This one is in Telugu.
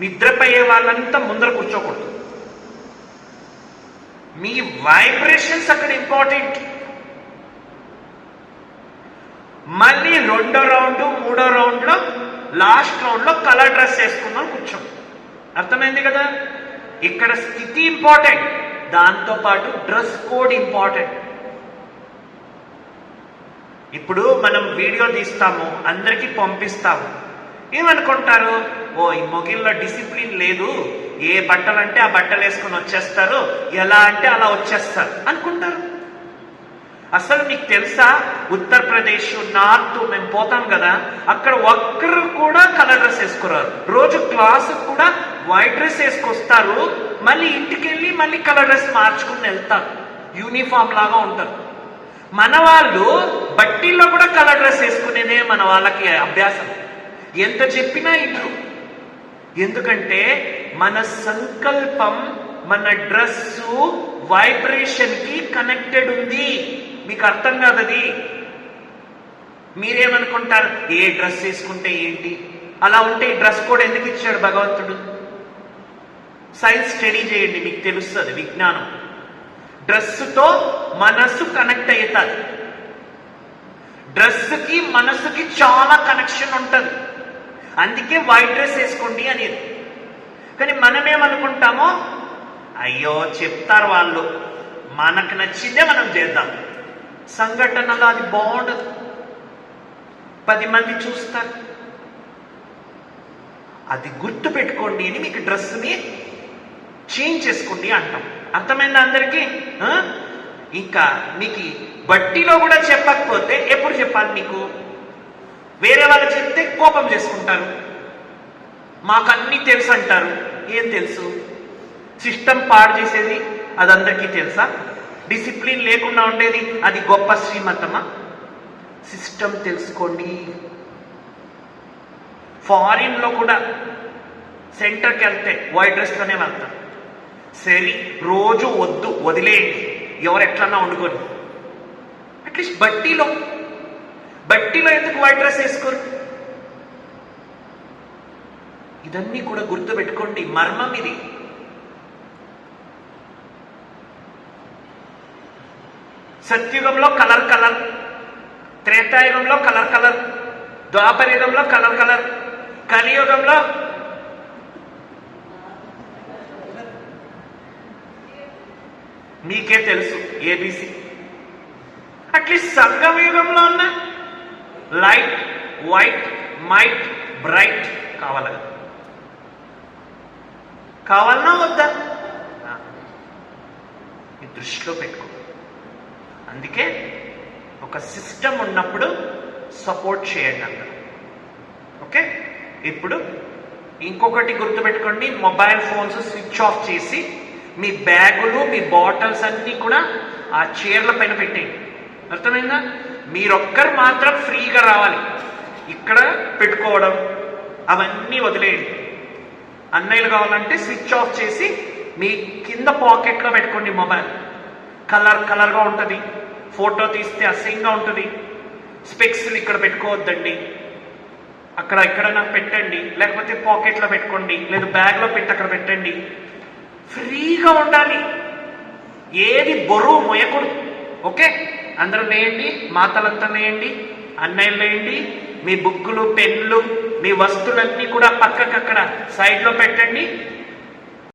నిద్రపోయే వాళ్ళంతా ముందర కూర్చోకూడదు. మీ వైబ్రేషన్స్ అక్కడ ఇంపార్టెంట్ మళ్ళీ రెండో రౌండ్ మూడో రౌండ్లో లాస్ట్ రౌండ్లో కలర్ డ్రెస్ వేసుకుందాం కూర్చోం. అర్థమైంది కదా? ఇక్కడ స్థితి ఇంపార్టెంట్ దాంతో పాటు డ్రెస్ కోడ్ ఇంపార్టెంట్ ఇప్పుడు మనం వీడియో తీస్తాము అందరికీ పంపిస్తాము. ఏమనుకుంటారు? ఓ ఈ మొగిల్లో డిసిప్లిన్ లేదు. ఏ బట్టలు అంటే ఆ బట్టలు వేసుకొని వచ్చేస్తారు. ఎలా అంటే అలా వచ్చేస్తారు. అనుకుంటారు. అసలు మీకు తెలుసా? ఉత్తరప్రదేశ్ నార్త్ మేము పోతాం కదా అక్కడ ఒక్కరు కూడా కలర్ డ్రెస్ వేసుకురారు. రోజు క్లాసు కూడా వైట్ డ్రెస్ వేసుకొస్తారు. మళ్ళీ ఇంటికి వెళ్ళి మళ్ళీ కలర్ డ్రెస్ మార్చుకుని వెళ్తారు. యూనిఫామ్ లాగా ఉంటారు. మన వాళ్ళు బట్టీల్లో కూడా కలర్ డ్రెస్ వేసుకునేదే మన వాళ్ళకి అభ్యాసం. ఎంత చెప్పినా ఇట్లు ఎందుకంటే మన సంకల్పం మన డ్రెస్సు వైబ్రేషన్కి కనెక్టెడ్ ఉంది. మీకు అర్థం కాదు అది మీరేమనుకుంటారు? ఏ డ్రెస్ వేసుకుంటే ఏంటి? అలా ఉంటే ఈ డ్రెస్ కోడ్ ఎందుకు ఇచ్చాడు భగవంతుడు? సైన్స్ స్టడీ చేయండి మీకు తెలుస్తుంది విజ్ఞానం. డ్రెస్సుతో మనస్సు కనెక్ట్ అవుతుంది డ్రెస్కి మనస్సుకి చాలా కనెక్షన్ ఉంటుంది. అందుకే వైట్ డ్రెస్ వేసుకోండి అనేది. కానీ మనమేమనుకుంటామో అయ్యో చెప్తారు వాళ్ళు మనకు నచ్చిందే మనం చేద్దాం. సంఘటనలో అది బాగుండదు. పది మంది చూస్తారు. అది గుర్తు పెట్టుకోండి అని మీకు డ్రెస్ని చేంజ్ చేసుకోండి అంటాం. అర్థమైందా అందరికీ? ఇంకా మీకు బట్టిలో కూడా చెప్పకపోతే ఎప్పుడు చెప్పాలి మీకు? వేరే వాళ్ళు చెప్తే కోపం చేసుకుంటారు. మాకు అన్నీ తెలుసు అంటారు. ఏం తెలుసు? సిస్టమ్ పాడు చేసేది అది అందరికీ తెలుసా? డిసిప్లిన్ లేకుండా ఉండేది అది గొప్ప శ్రీమతమా? సిస్టమ్ తెలుసుకోండి. ఫారిన్లో కూడా సెంటర్కి వెళ్తే వైట్ డ్రెస్లోనే వెళ్తాం సరే రోజు వద్దు వదిలేయండి. ఎవరు ఎట్లన్నా వండుకొని అట్లీస్ట్ బట్టీలో బట్టిలో ఎందుకు వైట్ డ్రెస్ వేసుకోరు? ఇదన్నీ కూడా గుర్తు పెట్టుకోండి మర్మం ఇది. సత్యుగంలో కలర్ కలర్ త్రేతాయుగంలో కలర్ కలర్ ద్వాపరయుగంలో కలర్ కలర్ కలియుగంలో మీకే తెలుసు ఏబిసి అట్లీస్ట్ సంగమయుగంలో ఉన్నా లైట్ వైట్ మైట్ బ్రైట్ కావాలి? కదా కావాలన్నా వద్దా ఈ దృష్టిలో పెట్టుకో. అందుకే ఒక సిస్టమ్ ఉన్నప్పుడు సపోర్ట్ చేయండి అందరూ. ఓకే? ఇప్పుడు ఇంకొకటి గుర్తుపెట్టుకోండి మొబైల్ ఫోన్స్ స్విచ్ ఆఫ్ చేసి మీ బ్యాగులు మీ బాటిల్స్ అన్నీ కూడా ఆ చీరల పైన పెట్టేయండి. అర్థమైందా? మీరొక్కరు మాత్రం ఫ్రీగా రావాలి. ఇక్కడ పెట్టుకోవడం అవన్నీ వదిలేయండి. అన్నయ్యలు కావాలంటే స్విచ్ ఆఫ్ చేసి మీ కింద పాకెట్లో పెట్టుకోండి మొబైల్. కలర్ కలర్గా ఉంటుంది. ఫోటో తీస్తే అసహ్యంగా ఉంటుంది. స్పెక్స్ని ఇక్కడ పెట్టుకోవద్దండి. అక్కడ ఎక్కడైనా పెట్టండి. లేకపోతే పాకెట్లో పెట్టుకోండి. లేదా బ్యాగ్లో పెట్టి అక్కడ పెట్టండి. ఫ్రీగా ఉండాలి. ఏది బరువు మొయకూడదు. ఓకే? అందరూ లేయండి మాతలంతా లేయండి అన్నయ్యలు లేయండి మీ బుక్కులు పెన్నులు మీ వస్తువులన్నీ కూడా పక్కకు అక్కడ సైడ్లో పెట్టండి.